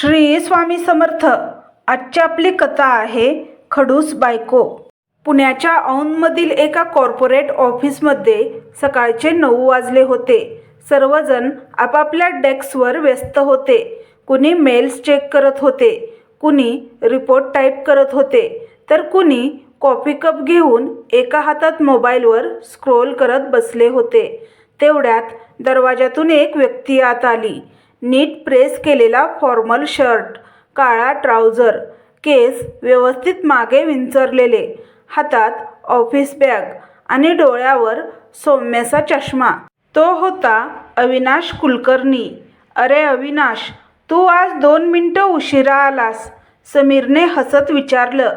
श्री स्वामी समर्थ. आजची आपली कथा आहे खडूस बायको. पुण्याच्या औंधमधील एका कॉर्पोरेट ऑफिसमध्ये सकाळचे नऊ वाजले होते. सर्वजण आपापल्या डेस्कवर व्यस्त होते. कुणी मेल्स चेक करत होते. कुणी रिपोर्ट टाईप करत होते. तर कुणी कॉफी कप घेऊन एका हातात मोबाईलवर स्क्रोल करत बसले होते. तेवढ्यात दरवाजातून एक व्यक्ती आत आली. नीट प्रेस केलेला फॉर्मल शर्ट काळा ट्राउझर केस व्यवस्थित मागे विंचरलेले हातात ऑफिस बॅग आणि डोळ्यावर सौम्याचा चष्मा. तो होता अविनाश कुलकर्णी. अरे अविनाश तू आज दोन मिनटं उशिरा आलास समीरने हसत विचारलं.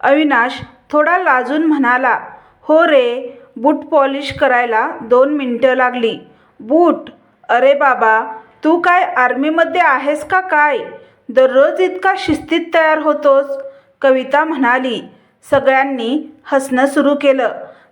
अविनाश थोडा लाजून म्हणाला हो रे बूट पॉलिश करायला दोन मिनटं लागली. बूट? अरे बाबा तू काय आर्मीमध्ये आहेस का काय? दररोज इतका शिस्तीत तयार होतोस? कविता म्हणाली सगळ्यांनी हसणं सुरू केलं.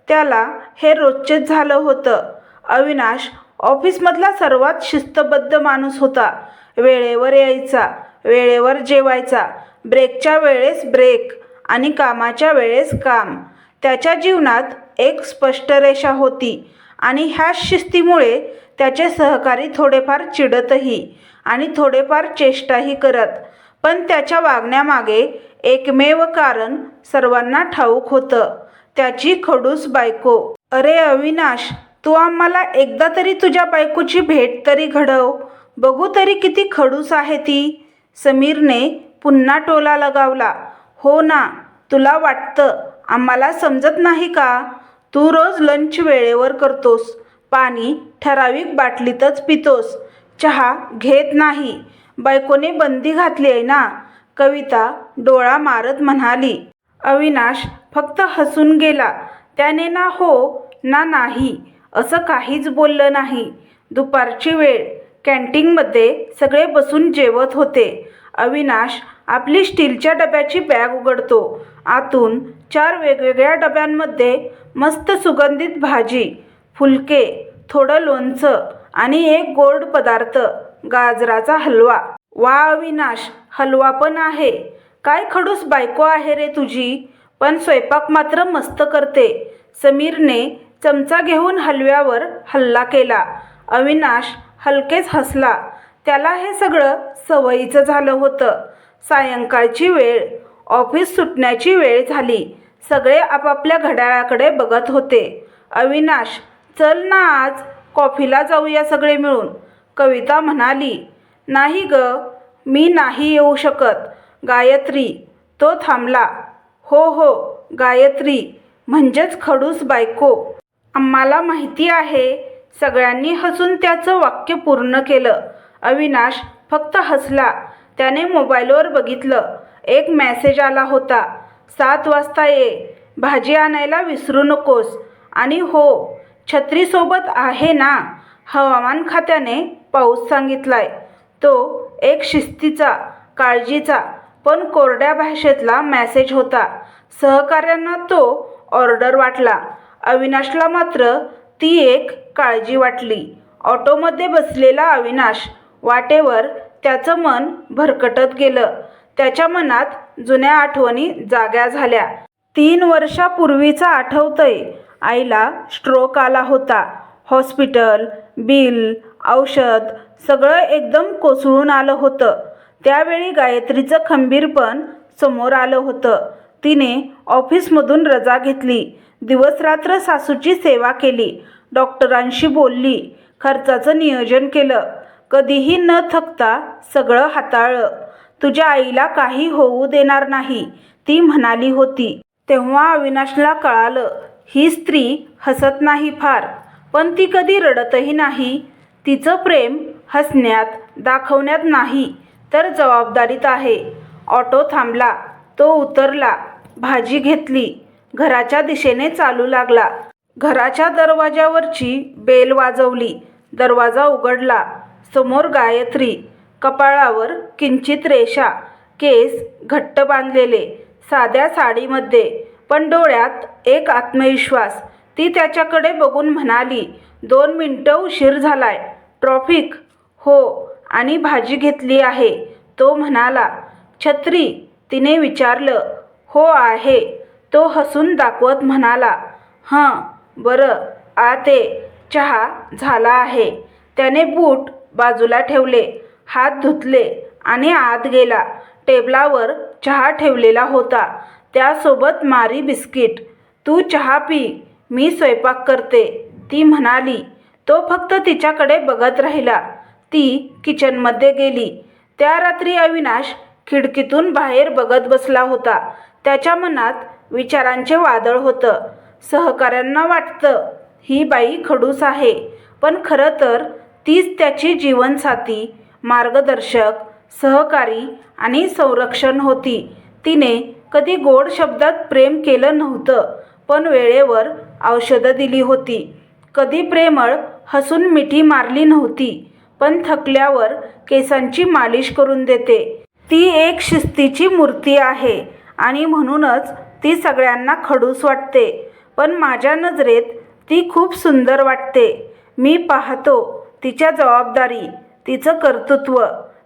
त्याला हे रोजचेच झालं होतं. अविनाश ऑफिसमधला सर्वात शिस्तबद्ध माणूस होता. वेळेवर यायचा वेळेवर जेवायचा. ब्रेकच्या वेळेस ब्रेक आणि कामाच्या वेळेस काम. त्याच्या जीवनात एक स्पष्ट रेषा होती आणि ह्या शिस्तीमुळे त्याचे सहकारी थोडेफार चिडतही आणि थोडेफार चेष्टाही करत पण त्याच्या वागण्यामागे एकमेव कारण सर्वांना ठाऊक होतं त्याची खडूस बायको. अरे अविनाश तू आम्हाला एकदा तरी तुझ्या बायकोची भेट तरी घडव बघू तरी किती खडूस आहे ती. समीरने पुन्हा टोला लगावला. हो ना तुला वाटतं आम्हाला समजत नाही का? तू रोज लंच वेळेवर करतोस पाणी ठराविक बाटलीतच पितोस. चहा घेत नाही. बायकोने बंदी घातली आहे ना? कविता डोळा मारत म्हणाली. अविनाश फक्त हसून गेला. त्याने ना हो ना नाही असं काहीच बोललं नाही. दुपारची वेळ. कॅन्टीनमध्ये सगळे बसून जेवत होते. अविनाश आपली स्टीलच्या डब्याची बॅग उघडतो. आतून चार वेगवेगळ्या डब्यांमध्ये मस्त सुगंधित भाजी फुलके थोडं लोणचं आणि एक गोड पदार्थ गाजराचा हलवा. वा अविनाश हलवा पण आहे. काय खडूस बायको आहे रे तुझी? पण स्वयंपाक मात्र मस्त करते. समीरने चमचा घेऊन हलव्यावर हल्ला केला. अविनाश हलकेच हसला. त्याला हे सगळं सवयीचं झालं होतं. सायंकाळची वेळ ऑफिस सुटण्याची वेळ झाली. सगळे आपापल्या घड्याळाकडे बघत होते. अविनाश चल ना आज कॉफीला जाऊया सगळे मिळून. कविता म्हणाली नाही ग मी नाही येऊ शकत. गायत्री तो थांबला. हो हो गायत्री म्हणजेच खडूस बायको. आम्हाला माहिती आहे सगळ्यांनी हसून त्याचं वाक्य पूर्ण केलं. अविनाश फक्त हसला. त्याने मोबाईलवर बघितलं. एक मॅसेज आला होता सात वाजता ये भाजी आणायला विसरू नकोस. आणि हो छत्रीसोबत आहे ना? हवामान खात्याने पाऊस सांगितलाय. तो एक शिस्तीचा काळजीचा पण कोरड्या भाषेतला मेसेज होता. सहकाऱ्यांना तो ऑर्डर वाटला. अविनाशला मात्र ती एक काळजी वाटली. ऑटोमध्ये बसलेला अविनाश वाटेवर त्याचं मन भरकटत गेलं. त्याच्या मनात जुन्या आठवणी जाग्या झाल्या. तीन वर्षापूर्वीचा आठवतंय. आईला स्ट्रोक आला होता. हॉस्पिटल बिल औषध सगळं एकदम कोसळून आलं होतं. त्यावेळी गायत्रीचं खंबीरपण समोर आलं होतं. तिने ऑफिसमधून रजा घेतली. दिवसरात्र सासूची सेवा केली. डॉक्टरांशी बोलली. खर्चाचं नियोजन केलं. कधीही न थकता सगळं हाताळलं. तुझ्या आईला काही होऊ देणार नाही ती म्हणाली होती. तेव्हा अविनाशला कळालं ही स्त्री हसत नाही फार पण ती कधी रडतही नाही. तिचं प्रेम हसण्यात दाखवण्यात नाही तर जबाबदारीत आहे. ऑटो थांबला तो उतरला भाजी घेतली घराच्या दिशेने चालू लागला. घराच्या दरवाजावरची बेल वाजवली दरवाजा उघडला समोर गायत्री कपाळावर किंचित रेषा केस घट्ट बांधलेले साध्या साडीमध्ये पण डोळ्यात एक आत्मविश्वास. ती त्याच्याकडे बघून म्हणाली दोन मिनटं उशीर झालाय. ट्रॉफिक? हो आणि भाजी घेतली आहे. तो म्हणाला छत्री? तिने विचारलं हो आहे. तो हसून दाखवत म्हणाला हं बरं आ ते चहा झाला आहे. त्याने बूट बाजूला ठेवले हात धुतले आणि आत गेला. टेबलावर चहा ठेवलेला होता. त्यासोबत मारी बिस्किट. तू चहा पी मी स्वयंपाक करते ती म्हणाली. तो फक्त तिच्याकडे बघत राहिला. ती किचनमध्ये गेली. त्या रात्री अविनाश खिडकीतून बाहेर बघत बसला होता. त्याच्या मनात विचारांचे वादळ होतं. सहकाऱ्यांना वाटतं ही बाई खडूस आहे. पण खरं तर तीच त्याची जीवनसाथी मार्गदर्शक सहकारी आणि संरक्षण होती. तिने कधी गोड शब्दात प्रेम केलं नव्हतं पण वेळेवर औषधं दिली होती. कधी प्रेमळ हसून मिठी मारली नव्हती पण थकल्यावर केसांची मालिश करून देते. ती एक शिस्तीची मूर्ती आहे आणि म्हणूनच ती सगळ्यांना खडूस वाटते पण माझ्या नजरेत ती खूप सुंदर वाटते. मी पाहतो तिच्या जबाबदारी तिचं कर्तृत्व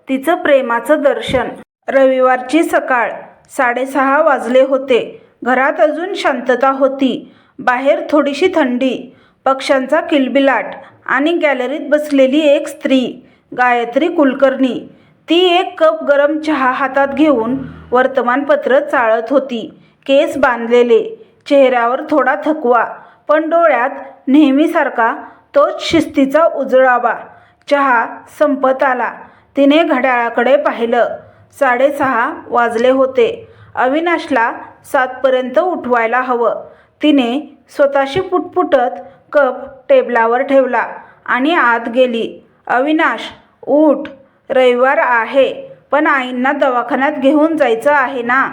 तिचं प्रेमाचं दर्शन. रविवारची सकाळ साडेसहा वाजले होते. घरात अजून शांतता होती. बाहेर थोडीशी थंडी पक्ष्यांचा किलबिलाट आणि गॅलरीत बसलेली एक स्त्री गायत्री कुलकर्णी. ती एक कप गरम चहा हातात घेऊन वर्तमानपत्र चाळत होती. केस बांधलेले चेहऱ्यावर थोडा थकवा पण डोळ्यात नेहमीसारखा तोच शिस्तीचा उजळावा. चहा संपत आला. तिने घड्याळाकडे पाहिलं. साडेसहा वाजले होते. अविनाशला सातपर्यंत उठवायला हवं. तिने स्वतःशी पुटपुटत कप टेबलावर ठेवला आणि आत गेली. अविनाश उठ रविवार आहे पण आईंना दवाखान्यात घेऊन जायचं आहे ना?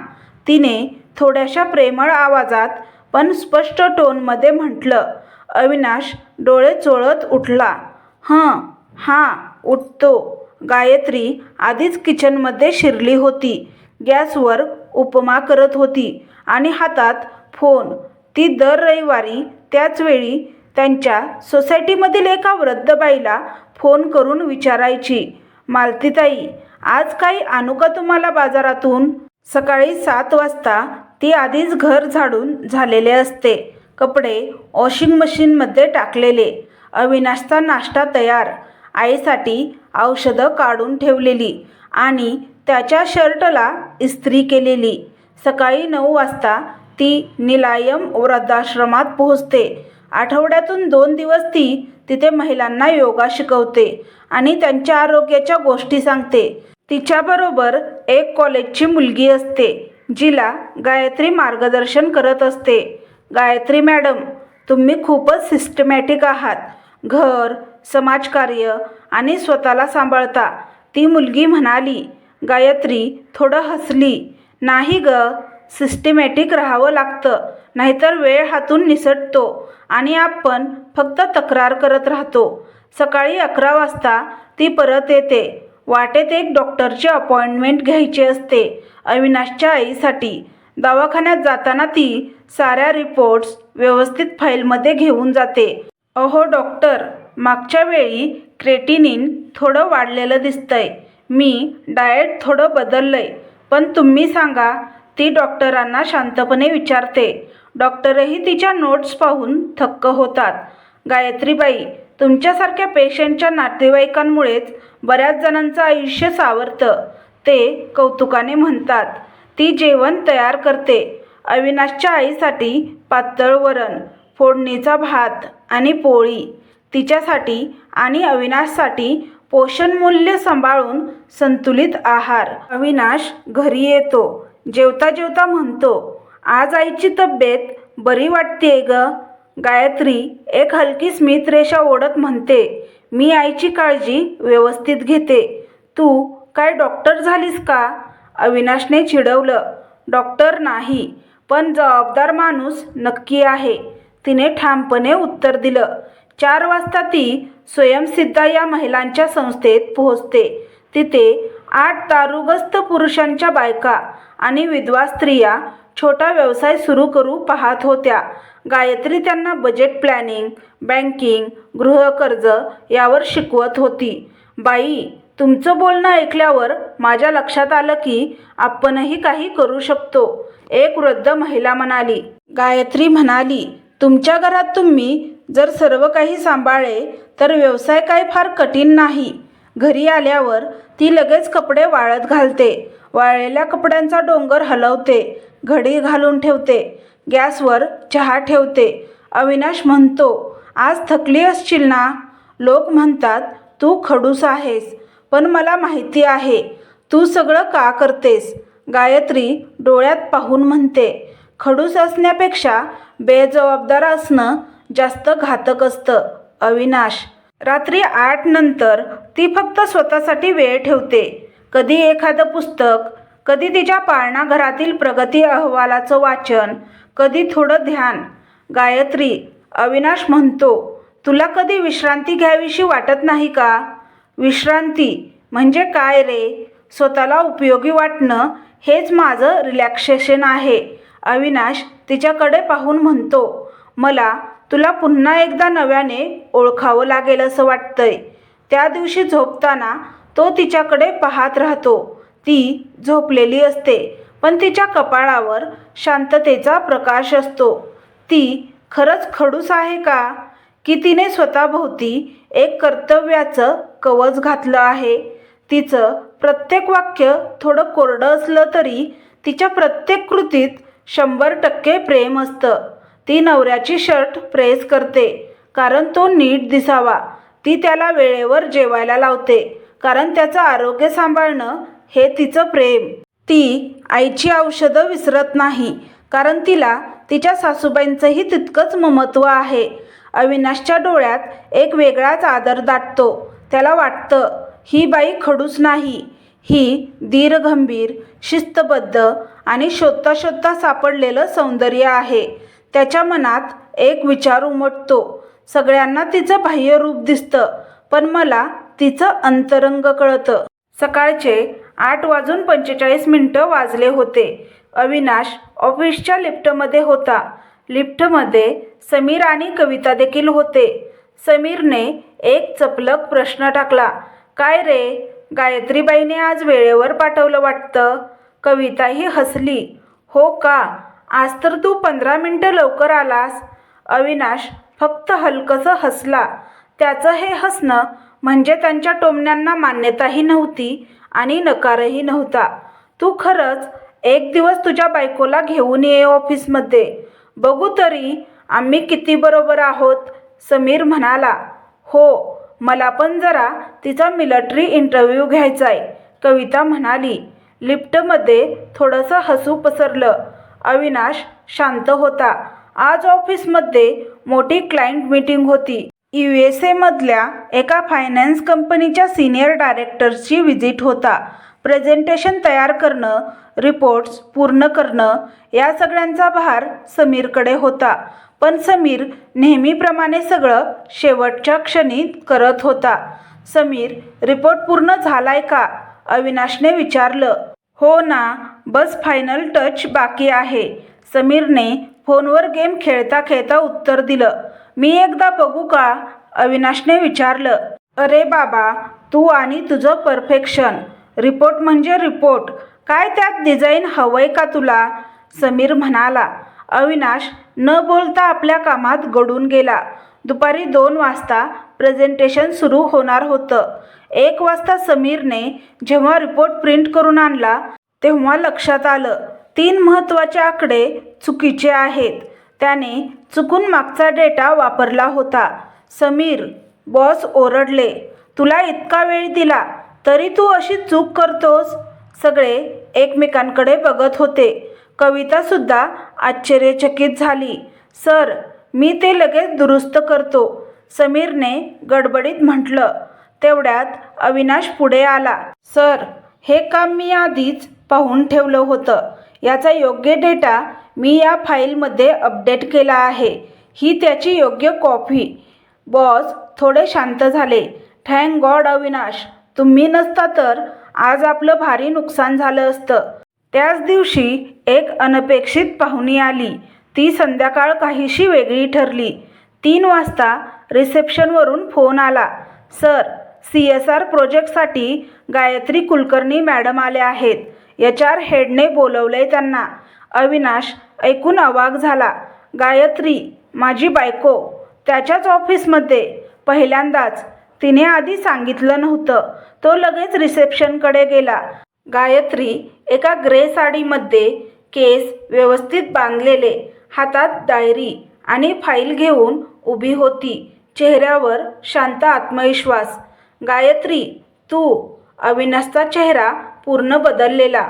तिने थोड्याशा प्रेमळ आवाजात पण स्पष्ट टोनमध्ये म्हटलं. अविनाश डोळे चोळत उठला. हं हां उठतो. गायत्री आधीच किचनमध्ये शिरली होती. गॅसवर उपमा करत होती आणि हातात फोन. ती दर रविवारी त्याच वेळी त्यांच्या सोसायटीमधील एका वृद्ध बाईला फोन करून विचारायची मालतीताई आज काही आणू का तुम्हाला बाजारातून? सकाळी सात वाजता ती आधीच घर झाडून झालेले असते. कपडे वॉशिंग मशीनमध्ये टाकलेले. अविनाशचा नाश्ता तयार. आईसाठी औषधं काढून ठेवलेली आणि त्याच्या शर्टला इस्त्री केलेली. सकाळी नऊ वाजता ती निलायम वृद्धाश्रमात पोहोचते. आठवड्यातून दोन दिवस ती तिथे महिलांना योगा शिकवते आणि त्यांच्या आरोग्याच्या गोष्टी सांगते. तिच्याबरोबर एक कॉलेजची मुलगी असते जिला गायत्री मार्गदर्शन करत असते. गायत्री मॅडम तुम्ही खूपच सिस्टमॅटिक आहात. घर समाजकार्य आणि स्वतःला सांभाळता. ती मुलगी म्हणाली गायत्री थोडं हसली. नाही ग सिस्टमॅटिक राहावं लागतं. नाहीतर वेळ हातून निसटतो आणि आपण फक्त तक्रार करत राहतो. सकाळी अकरा वाजता ती परत येते. वाटेत एक डॉक्टरची अपॉइंटमेंट घ्यायची असते अविनाशच्या आईसाठी. दवाखान्यात जाताना ती साऱ्या रिपोर्ट्स व्यवस्थित फाईलमध्ये घेऊन जाते. अहो डॉक्टर मागच्या वेळी क्रेटिनिन थोडं वाढलेलं दिसतंय. मी डाएट थोडं बदललंय. पण तुम्ही सांगा ती डॉक्टरांना शांतपणे विचारते. डॉक्टरही तिच्या नोट्स पाहून थक्क होतात. गायत्रीबाई तुमच्यासारख्या पेशंटच्या नातेवाईकांमुळेच बऱ्याच जणांचं आयुष्य सावरतं. ते कौतुकाने म्हणतात ती जेवण तयार करते. अविनाशच्या आईसाठी पातळ वरण फोडणीचा भात आणि पोळी. तिच्यासाठी आणि अविनाशसाठी पोषणमूल्य सांभाळून संतुलित आहार. अविनाश घरी येतो. जेवता जेवता म्हणतो आज आईची तब्येत बरी वाटते ग गायत्री एक हलकी स्मित रेषा ओढत म्हणते मी आईची काळजी व्यवस्थित घेते. तू काय डॉक्टर झालीस का अविनाशने चिडवलं डॉक्टर नाही पण जबाबदार माणूस नक्की आहे तिने ठामपणे उत्तर दिलं चार वाजता ती स्वयंसिद्धा या महिलांच्या संस्थेत पोहोचते. तिथे आठ दारुगस्त पुरुषांच्या बायका आणि विधवा स्त्रिया छोटा व्यवसाय सुरू करू पाहत होत्या. गायत्री त्यांना बजेट प्लॅनिंग बँकिंग गृहकर्ज यावर शिकवत होती. बाई तुमचं बोलणं ऐकल्यावर माझ्या लक्षात आलं की आपणही काही करू शकतो एक वृद्ध महिला म्हणाली. गायत्री म्हणाली तुमच्या घरात तुम्ही जर सर्व काही सांभाळले तर व्यवसाय काय फार कठीण नाही. घरी आल्यावर ती लगेच कपडे वाळत घालते. वाळलेल्या कपड्यांचा डोंगर हलवते. घडी घालून ठेवते. गॅसवर चहा ठेवते. अविनाश म्हणतो आज थकली असशील ना? लोक म्हणतात तू खडूस आहेस पण मला माहिती आहे तू सगळं का करतेस? गायत्री डोळ्यात पाहून म्हणते खडूस असण्यापेक्षा बेजबाबदार असणं जास्त घातक असतं. अविनाश. रात्री आठ नंतर ती फक्त स्वतःसाठी वेळ ठेवते. कधी एखादं पुस्तक कधी तिच्या पाळणाघरातील प्रगती अहवालाचं वाचन कधी थोडं ध्यान. गायत्री अविनाश म्हणतो तुला कधी विश्रांती घ्यावीशी वाटत नाही का? विश्रांती म्हणजे काय रे? स्वतःला उपयोगी वाटणं हेच माझं रिलॅक्सेशन आहे. अविनाश तिच्याकडे पाहून म्हणतो मला तुला पुन्हा एकदा नव्याने ओळखावं लागेल असं वाटतंय. त्या दिवशी झोपताना तो तिच्याकडे पाहत राहतो. ती झोपलेली असते पण तिच्या कपाळावर शांततेचा प्रकाश असतो. ती खरंच खडूस आहे का? की तिने स्वतःभोवती एक कर्तव्याचं कवच घातलं आहे? तिचं प्रत्येक वाक्य थोडं कोरडं असलं तरी तिच्या प्रत्येक कृतीत शंभर टक्के प्रेम असतं. ती नवऱ्याची शर्ट प्रेस करते. कारण तो नीट दिसावा. ती त्याला वेळेवर जेवायला लावते. कारण त्याचं आरोग्य सांभाळणं हे तिचं प्रेम. ती आईची औषधं विसरत नाही. कारण तिला तिच्या सासूबाईंचंही तितकंच ममत्व आहे. अविनाशच्या डोळ्यात एक वेगळाच आदर दाटतो. त्याला वाटतं ही बाई खडूस नाही. ही धीरगंभीर शिस्तबद्ध आणि शोधता शोधता सापडलेलं सौंदर्य आहे. त्याच्या मनात एक विचार उमटतो. सगळ्यांना तिचं बाह्य रूप दिसतं पण मला तिचं अंतरंग कळतं. सकाळचे आठ वाजून पंचेचाळीस मिनटं वाजले होते. अविनाश ऑफिसच्या लिफ्टमध्ये होता. लिफ्टमध्ये समीर आणि कविता देखील होते. समीरने एक चपलक प्रश्न टाकला. काय रे? गायत्रीबाईने आज वेळेवर पाठवलं वाटतं? कविताही हसली. हो का? आज तर तू पंधरा मिनटं लवकर आलास. अविनाश फक्त हलकंसं हसला. त्याचं हे हसणं म्हणजे त्यांच्या टोमण्यांना मान्यताही नव्हती आणि नकारही नव्हता. तू खरंच एक दिवस तुझ्या बायकोला घेऊन ये ऑफिसमध्ये. बघू तरी आम्ही किती बरोबर आहोत समीर म्हणाला. हो मला पण जरा तिचा मिलिटरी इंटरव्ह्यू घ्यायचा आहे कविता म्हणाली. लिफ्टमध्ये थोडंसं हसू पसरलं. अविनाश शांत होता. आज ऑफिसमध्ये मोठी क्लायंट मीटिंग होती. यू एस एमधल्या एका फायनान्स कंपनीच्या सिनियर डायरेक्टर्सची व्हिजिट होता. प्रेझेंटेशन तयार करणं रिपोर्ट्स पूर्ण करणं या सगळ्यांचा भार समीरकडे होता. पण समीर नेहमीप्रमाणे सगळं शेवटच्या क्षणी करत होता. समीर रिपोर्ट पूर्ण झालाय का? अविनाशने विचारलं हो ना बस फायनल टच बाकी आहे. समीरने फोनवर गेम खेळता खेळता उत्तर दिलं मी एकदा बघू का? अविनाशने विचारलं अरे बाबा तू आणि तुझं परफेक्शन रिपोर्ट म्हणजे रिपोर्ट काय त्यात डिझाईन हवंय का तुला? समीर म्हणाला अविनाश न बोलता आपल्या कामात गडून गेला. दुपारी दोन वाजता प्रेझेंटेशन सुरू होणार होतं. एक वाजता समीरने जेव्हा रिपोर्ट प्रिंट करून आणला तेव्हा लक्षात आलं तीन महत्त्वाचे आकडे चुकीचे आहेत. त्याने चुकून मागचा डेटा वापरला होता. समीर बॉस ओरडले तुला इतका वेळ दिला तरी तू अशी चूक करतोस? सगळे एकमेकांकडे बघत होते. कवितासुद्धा आश्चर्यचकित झाली. सर मी ते लगेच दुरुस्त करतो समीरने गडबडीत म्हटलं. तेवढ्यात अविनाश पुढे आला. सर हे काम मी आधीच पाहून ठेवलं होतं. याचा योग्य डेटा मी या फाईलमध्ये अपडेट केला आहे. ही त्याची योग्य कॉपी. बॉस थोडे शांत झाले. Thank God Avinash. तुम्ही नसता तर आज आपलं भारी नुकसान झालं असतं. त्याच दिवशी एक अनपेक्षित पाहुणी आली. ती संध्याकाळ काहीशी वेगळी ठरली. तीन वाजता रिसेप्शनवरून फोन आला. सर सी एस आर प्रोजेक्टसाठी गायत्री कुलकर्णी मॅडम आल्या आहेत. एच आर हेडने बोलवलंय त्यांना. अविनाश ऐकून अवाक झाला. गायत्री माझी बायको त्याच्याच ऑफिसमध्ये. पहिल्यांदाच. तिने आधी सांगितलं नव्हतं. तो लगेच रिसेप्शनकडे गेला. गायत्री एका ग्रे साडीमध्ये केस व्यवस्थित बांधलेले हातात डायरी आणि फाईल घेऊन उभी होती. चेहऱ्यावर शांत आत्मविश्वास. गायत्री तू अविनाशचा चेहरा पूर्ण बदललेला.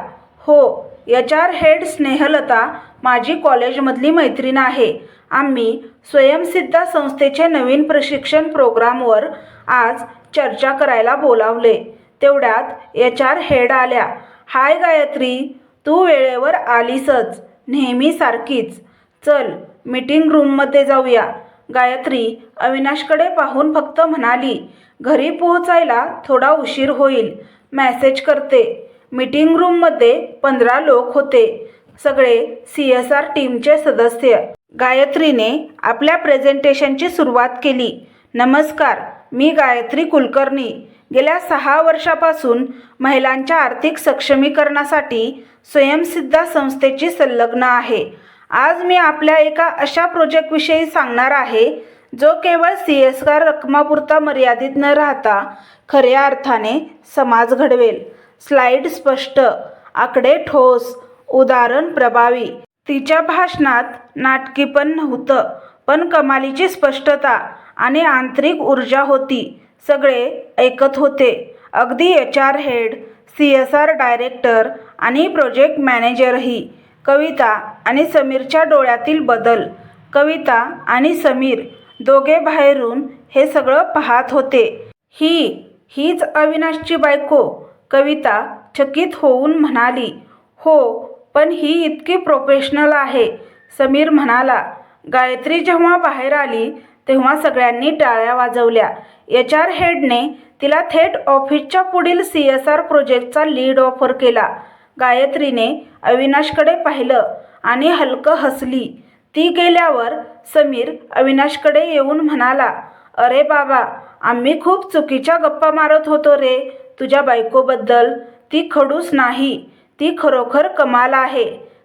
हो एच आर हेड स्नेहलता माझी कॉलेजमधली मैत्रीण आहे. आम्ही स्वयंसिद्धा संस्थेचे नवीन प्रशिक्षण प्रोग्रामवर आज चर्चा करायला बोलावले. तेवढ्यात एच आर हेड आल्या. हाय गायत्री तू वेळेवर आलीसच नेहमीसारखीच चल मीटिंग रूममध्ये जाऊया. गायत्री अविनाशकडे पाहून फक्त म्हणाली घरी पोहोचायला थोडा उशीर होईल. मॅसेज करते. मीटिंग रूममध्ये पंधरा लोक होते. सगळे सी एस आर टीमचे सदस्य. गायत्रीने आपल्या प्रेझेंटेशनची सुरुवात केली. नमस्कार मी गायत्री कुलकर्णी. गेल्या सहा वर्षापासून महिलांच्या आर्थिक सक्षमीकरणासाठी स्वयंसिद्धा संस्थेची संलग्न आहे. आज मी आपल्या एका अशा प्रोजेक्टविषयी सांगणार आहे जो केवळ सी एस आर रकमापुरता मर्यादित न राहता खऱ्या अर्थाने समाज घडवेल. स्लाइड स्पष्ट आकडे ठोस उदाहरण प्रभावी. तिच्या भाषणात नाटकी पण नव्हतं पण कमालीची स्पष्टता आणि आंतरिक ऊर्जा होती. सगळे ऐकत होते. अगदी H R head C S R director आणि प्रोजेक्ट मॅनेजरही. कविता आणि समीरच्या डोळ्यातील बदल. कविता आणि समीर दोघे बाहेरून हे सगळं पाहत होते. ही हीच अविनाशची बायको कविता चकित होऊन म्हणाली हो पण ही इतकी प्रोफेशनल आहे समीर म्हणाला. गायत्री जेव्हा बाहेर आली तेव्हा सगळ्यांनी टाळ्या वाजवल्या. एच आर हेडने तिला थेट ऑफिसच्या पुढील सी एस आर प्रोजेक्टचा लीड ऑफर केला. गायत्रीने अविनाशकडे पाहिलं आणि हलकं हसली. ती गेल्यावर समीर अविनाशकडे येऊन म्हणाला अरे बाबा आम्ही खूप चुकीच्या गप्पा मारत होतो रे. तुझ्या बायकोबद्दल ती खडूस नाही ती खरोखर कमाल आहे.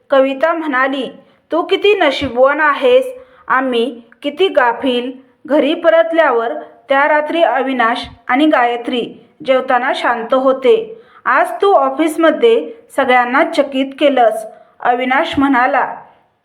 कविता म्हणाली तू किती नशीबवान आहेस. आम्ही किती गाफील. घरी परतल्यावर त्या रात्री अविनाश आणि गायत्री जेवताना शांत होते. आज तू ऑफिसमध्ये सगळ्यांना चकित केलंस. अविनाश म्हणाला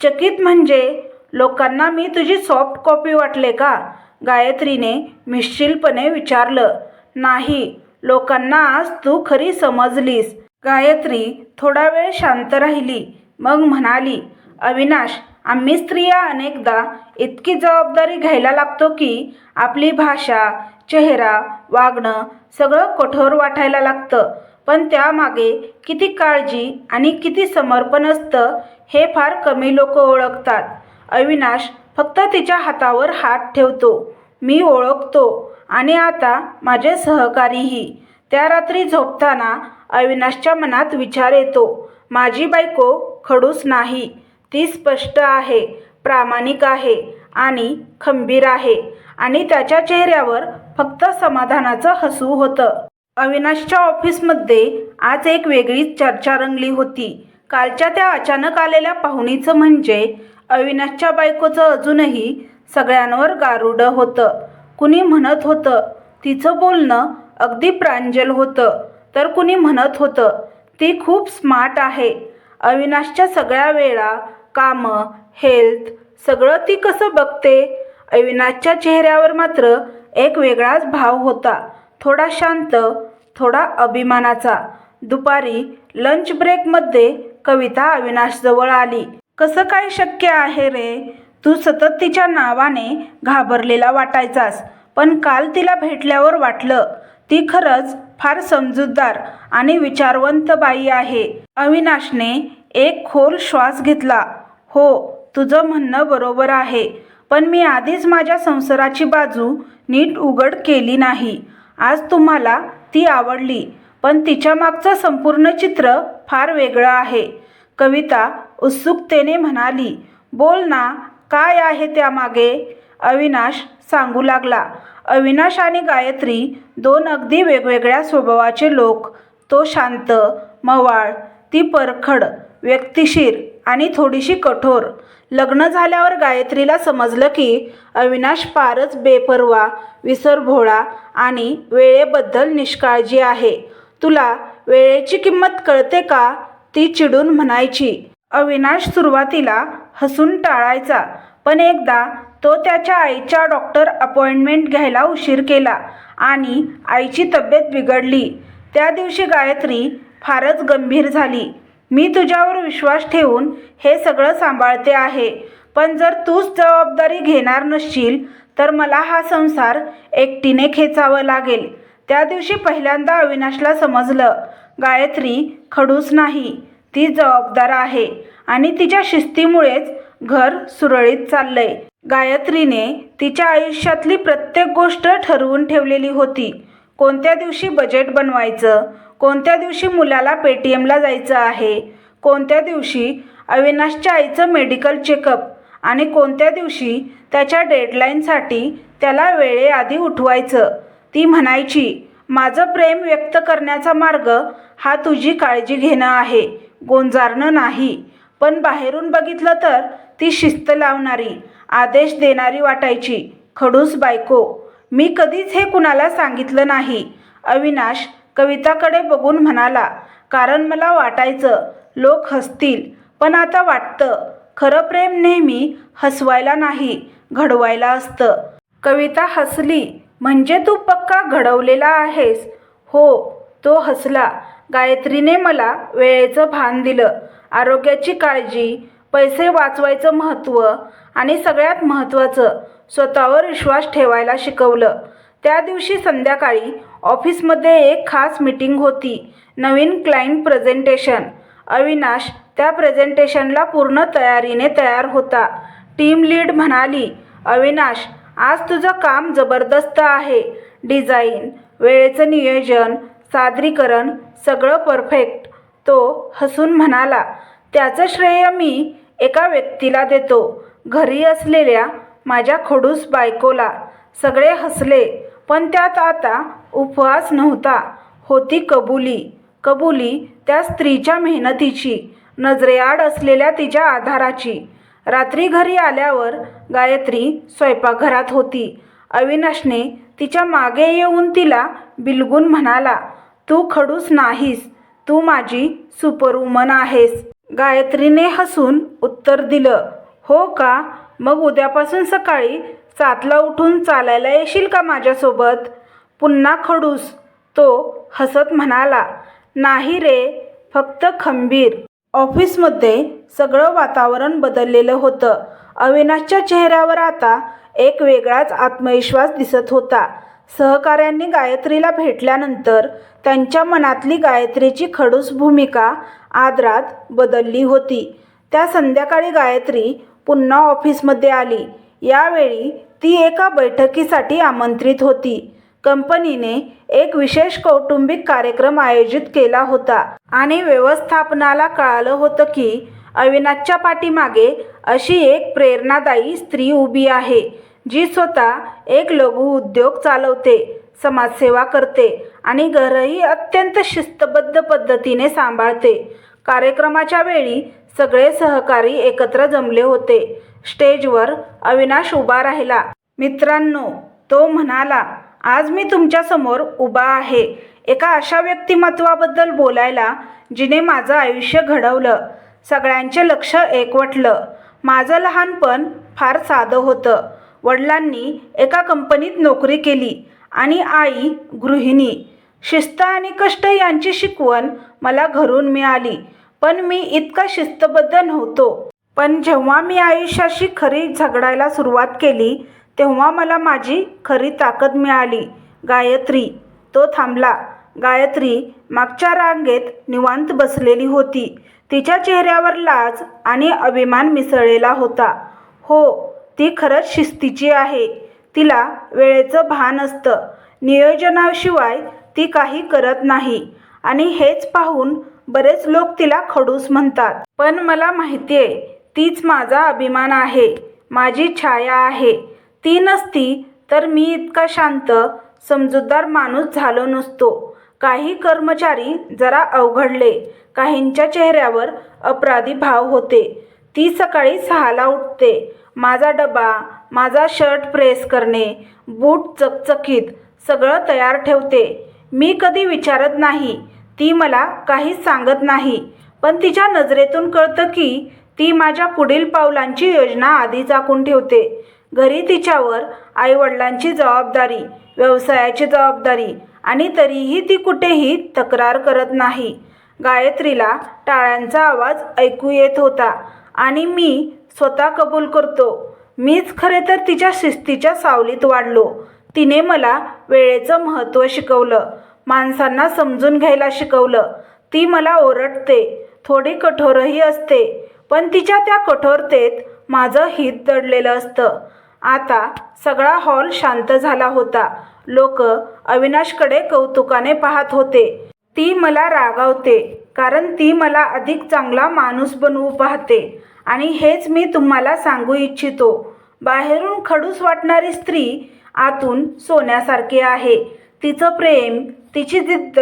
चकित म्हणजे लोकांना मी तुझी सॉफ्ट कॉपी वाटले का? गायत्रीने मिश्चिलपणे विचारलं. नाही लोकांना आज तू खरी समजलीस. गायत्री थोडा वेळ शांत राहिली. मग म्हणाली अविनाश आम्ही स्त्रिया अनेकदा इतकी जबाबदारी घ्यायला लागतो की आपली भाषा चेहरा वागणं सगळं कठोर वाटायला लागतं. पण त्यामागे किती काळजी आणि किती समर्पण असतं हे फार कमी लोक ओळखतात. अविनाश फक्त तिच्या हातावर हात ठेवतो. मी ओळखतो आणि आता माझे सहकारीही. त्या रात्री झोपताना अविनाशच्या मनात विचार येतो. माझी बायको खडूस नाही. ती स्पष्ट आहे प्रामाणिक आहे आणि खंबीर आहे आणि त्याच्या चेहऱ्यावर फक्त समाधानाचं हसू होतं. अविनाशच्या ऑफिसमध्ये आज एक वेगळीच चर्चा रंगली होती. कालच्या त्या अचानक आलेल्या पाहुणीचं म्हणजे अविनाशच्या बायकोचं अजूनही सगळ्यांवर गारुडं होतं. कुणी म्हणत होतं तिचं बोलणं अगदी प्रांजल होतं. तर कुणी म्हणत होतं ती खूप स्मार्ट आहे. अविनाशच्या सगळ्या वेळा कामं हेल्थ सगळं ती कसं बघते? अविनाशच्या चेहऱ्यावर मात्र एक वेगळाच भाव होता. थोडा शांत थोडा अभिमानाचा. दुपारी लंच ब्रेकमध्ये कविता अविनाशजवळ आली. कसं काय शक्य आहे रे? तू सतत तिच्या नावाने घाबरलेला वाटायचास पण काल तिला भेटल्यावर वाटलं ती खरंच फार समजूतदार आणि विचारवंत बाई आहे. अविनाशने एक खोल श्वास घेतला. हो तुझं म्हणणं बरोबर आहे पण मी आधीच माझ्या संसाराची बाजू नीट उघड केली नाही. आज तुम्हाला ती आवडली पण तिच्या मागचं संपूर्ण चित्र फार वेगळं आहे. कविता उत्सुकतेने म्हणाली बोल ना काय आहे त्यामागे? अविनाश सांगू लागला अविनाश आणि गायत्री दोन अगदी वेगवेगळ्या स्वभावाचे लोक. तो शांत मवाळ ती परखड व्यक्तिशीर आणि थोडीशी कठोर. लग्न झाल्यावर गायत्रीला समजलं की अविनाश फारच बेपर्वा विसरभोळा आणि वेळेबद्दल निष्काळजी आहे. तुला वेळेची किंमत कळते का? ती चिडून म्हणायची. अविनाश सुरुवातीला हसून टाळायचा पण एकदा तो त्याच्या आईच्या डॉक्टर अपॉइंटमेंट घ्यायला उशीर केला आणि आईची तब्येत बिघडली. त्या दिवशी गायत्री फारच गंभीर झाली. मी तुझ्यावर विश्वास ठेवून हे सगळं सांभाळते आहे पण जर तूच जबाबदारी घेणार नसशील तर मला हा संसार एकटीने खेचावं लागेल. त्या दिवशी पहिल्यांदा अविनाशला समजलं. गायत्री खडूस नाही. ती जबाबदार आहे आणि तिच्या शिस्तीमुळेच घर सुरळीत चाललंय. गायत्रीने तिच्या आयुष्यातली प्रत्येक गोष्ट ठरवून ठेवलेली होती. कोणत्या दिवशी बजेट बनवायचं कोणत्या दिवशी मुलाला पेटीएमला जायचं आहे कोणत्या दिवशी अविनाशच्या आईचं मेडिकल चेकअप आणि कोणत्या दिवशी त्याच्या डेडलाईनसाठी त्याला वेळेआधी उठवायचं ती म्हणायची माझं प्रेम व्यक्त करण्याचा मार्ग हा तुझी काळजी घेणं आहे. गोंजारणं नाही. पण बाहेरून बघितलं तर ती शिस्त लावणारी आदेश देणारी वाटायची. खडूस बायको. मी कधीच हे कुणाला सांगितलं नाही. अविनाश कविताकडे बघून म्हणाला कारण मला वाटायचं लोक हसतील. पण आता वाटतं खरं प्रेम नेहमी हसवायला नाही घडवायला असतं. कविता हसली म्हणजे तू पक्का घडवलेला आहेस? हो तो हसला. गायत्रीने मला वेळेचं भान दिलं. आरोग्याची काळजी पैसे वाचवायचं महत्त्व आणि सगळ्यात महत्त्वाचं स्वतःवर विश्वास ठेवायला शिकवलं. त्या दिवशी संध्याकाळी ऑफिसमध्ये एक खास मीटिंग होती नवीन क्लाइंट प्रेझेंटेशन. अविनाश त्या प्रेझेंटेशनला पूर्ण तयारीने तयार होता. टीम लीड म्हणाली अविनाश आज तुझं काम जबरदस्त आहे. डिझाईन वेळेचं नियोजन सादरीकरण सगळं परफेक्ट तो हसून म्हणाला त्याचं श्रेय मी एका व्यक्तीला देतो. घरी असलेल्या माझ्या खडूस बायकोला सगळे हसले पण त्यात आता उपवास नव्हता. होती कबुली. कबुली त्या स्त्रीच्या मेहनतीची नजरेआड असलेल्या तिच्या आधाराची. रात्री घरी आल्यावर गायत्री स्वयंपाकघरात होती. अविनाशने तिच्यामागे येऊन तिला बिलगून म्हणाला तू खडूस नाहीस तू माझी सुपरवुमन आहेस. गायत्रीने हसून उत्तर दिलं हो का? मग उद्यापासून सकाळी सातला उठून चालायला येशील का माझ्यासोबत? पुन्हा खडूस तो हसत म्हणाला नाही रे फक्त खंबीर. ऑफिसमध्ये सगळं वातावरण बदललेलं होतं. अविनाशच्या चेहऱ्यावर आता एक वेगळाच आत्मविश्वास दिसत होता. सहकाऱ्यांनी गायत्रीला भेटल्यानंतर त्यांच्या मनातली गायत्रीची खडूस भूमिका आदरात बदलली होती. त्या संध्याकाळी गायत्री पुन्हा ऑफिसमध्ये आली. यावेळी ती एका बैठकीसाठी आमंत्रित होती. कंपनीने एक विशेष कौटुंबिक कार्यक्रम आयोजित केला होता आणि व्यवस्थापनाला कळालं होतं की अविनाशच्या पाठीमागे अशी एक प्रेरणादायी स्त्री उभी आहे. जी स्वतः एक लघु उद्योग चालवते समाजसेवा करते आणि घरही अत्यंत शिस्तबद्ध पद्धतीने सांभाळते. कार्यक्रमाच्या वेळी सगळे सहकारी एकत्र जमले होते. स्टेजवर अविनाश उभा राहिला. मित्रांनो तो म्हणाला आज मी तुमच्यासमोर उभा आहे. एका अशा व्यक्तिमत्वाबद्दल बोलायला जिने माझं आयुष्य घडवलं. सगळ्यांचे लक्ष एकवटलं. माझं लहानपण फार साधं होतं. वडिलांनी एका कंपनीत नोकरी केली आणि आई गृहिणी शिस्त आणि कष्ट यांची शिकवण मला घरून मिळाली. पण मी इतका शिस्तबद्ध नव्हतो. पण जेव्हा मी आयुष्याशी खरी झगडायला सुरुवात केली तेव्हा मला माझी खरी ताकद मिळाली. गायत्री तो थांबला. गायत्री मागच्या रांगेत निवांत बसलेली होती. तिच्या चेहऱ्यावर लाज आणि अभिमान मिसळलेला होता. हो ती खरंच शिस्तीची आहे. तिला वेळेचं भान असतं. नियोजनाशिवाय ती काही करत नाही. आणि हेच पाहून बरेच लोक तिला खडूस म्हणतात. पण मला माहिती आहे तीच माझा अभिमान आहे. माझी छाया आहे. ती नसती तर मी इतका शांत समजूतदार माणूस झालो नसतो. काही कर्मचारी जरा अवघडले. काहींच्या चेहऱ्यावर अपराधी भाव होते. ती सकाळी सहाला उठते. माझा डबा माझा शर्ट प्रेस करणे बूट चकचकीत सगळं तयार ठेवते. मी कधी विचारत नाही ती मला काहीच सांगत नाही. पण तिच्या नजरेतून कळतं की ती माझ्या पुढील पावलांची योजना आधीच आखून ठेवते. घरी तिच्यावर आईवडिलांची जबाबदारी व्यवसायाची जबाबदारी आणि तरीही ती कुठेही तक्रार करत नाही. गायत्रीला टाळ्यांचा आवाज ऐकू येत होता आणि मी स्वतः कबूल करतो. मीच खरे तर तिच्या शिस्तीच्या सावलीत वाढलो. तिने मला वेळेचं महत्त्व शिकवलं. माणसांना समजून घ्यायला शिकवलं. ती मला ओरडते. थोडी कठोरही असते. पण तिच्या त्या कठोरतेत माझं हित दडलेलं असतं. आता सगळा हॉल शांत झाला होता. लोक अविनाशकडे कौतुकाने पाहत होते. ती मला रागावते. कारण ती मला अधिक चांगला माणूस बनवू पाहते. आणि हेच मी तुम्हाला सांगू इच्छितो. बाहेरून खडूस वाटणारी स्त्री आतून सोन्यासारखी आहे. तिचं प्रेम तिची जिद्द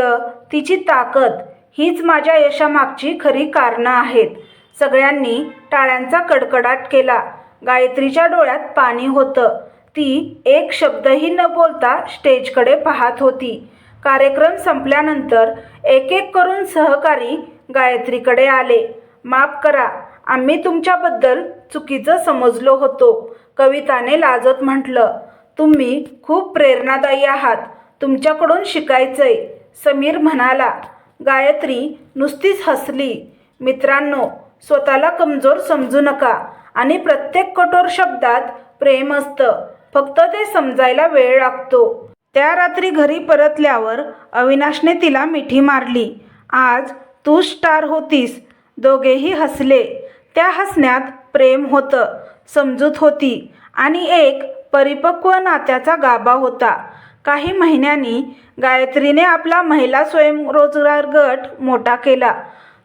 तिची ताकद हीच माझ्या यशामागची खरी कारणं आहेत. सगळ्यांनी टाळ्यांचा कडकडाट केला. गायत्रीच्या डोळ्यात पाणी होतं. ती एक शब्दही न बोलता स्टेजकडे पाहत होती. कार्यक्रम संपल्यानंतर एक एक करून सहकारी गायत्रीकडे आले. माफ करा आम्ही तुमच्याबद्दल चुकीचं समजलो होतो. कविताने लाजत म्हटलं तुम्ही खूप प्रेरणादायी आहात. तुमच्याकडून शिकायचंय. समीर म्हणाला गायत्री नुसतीच हसली. मित्रांनो स्वतःला कमजोर समजू नका आणि प्रत्येक कठोर शब्दात प्रेम असतं. फक्त ते समजायला वेळ लागतो. त्या रात्री घरी परतल्यावर अविनाशने तिला मिठी मारली आज तू स्टार होतीस. दोघेही हसले. त्या हसण्यात प्रेम होतं समजूत होती आणि एक परिपक्व नात्याचा गाभा होता. काही महिन्यांनी गायत्रीने आपला महिला स्वयंरोजगार गट मोठा केला.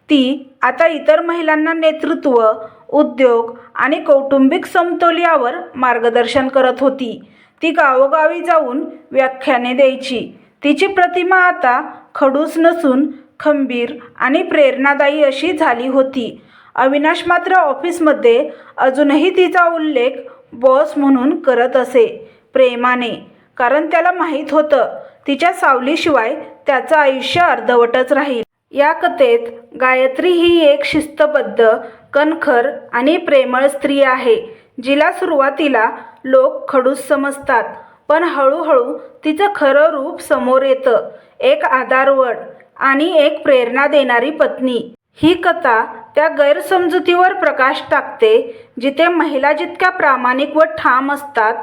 ती आता इतर महिलांना नेतृत्व उद्योग आणि कौटुंबिक समतोल्यावर मार्गदर्शन करत होती. ती गावोगावी जाऊन व्याख्याने द्यायची. तिची प्रतिमा आता खडूस नसून खंबीर आणि प्रेरणादायी अशी झाली होती. अविनाश मात्र ऑफिसमध्ये. अजूनही तिचा उल्लेख बॉस म्हणून करत असे प्रेमाने. कारण त्याला माहीत होतं तिच्या सावलीशिवाय त्याचं आयुष्य अर्धवटच राहील. या कथेत गायत्री ही एक शिस्तबद्ध कणखर आणि प्रेमळ स्त्री आहे जिला सुरुवातीला लोक खडूस समजतात पण हळूहळू तिचं खरं रूप समोर येतं एक आधारवड आणि एक प्रेरणा देणारी पत्नी. ही कथा त्या गैरसमजुतीवर प्रकाश टाकते जिथे महिला जितक्या प्रामाणिक व ठाम असतात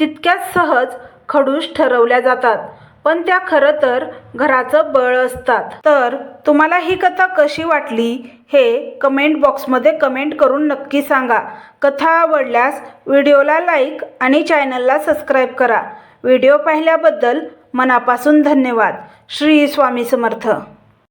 तितक्याच सहज खडूस ठरवल्या जातात. पण त्या खरं तर घराचं बळ असतात. तर तुम्हाला ही कथा कशी वाटली हे कमेंट बॉक्समध्ये कमेंट करून नक्की सांगा. कथा आवडल्यास व्हिडिओला लाईक आणि चॅनलला सबस्क्राईब करा. व्हिडिओ पाहिल्याबद्दल मनापासून धन्यवाद. श्री स्वामी समर्थ.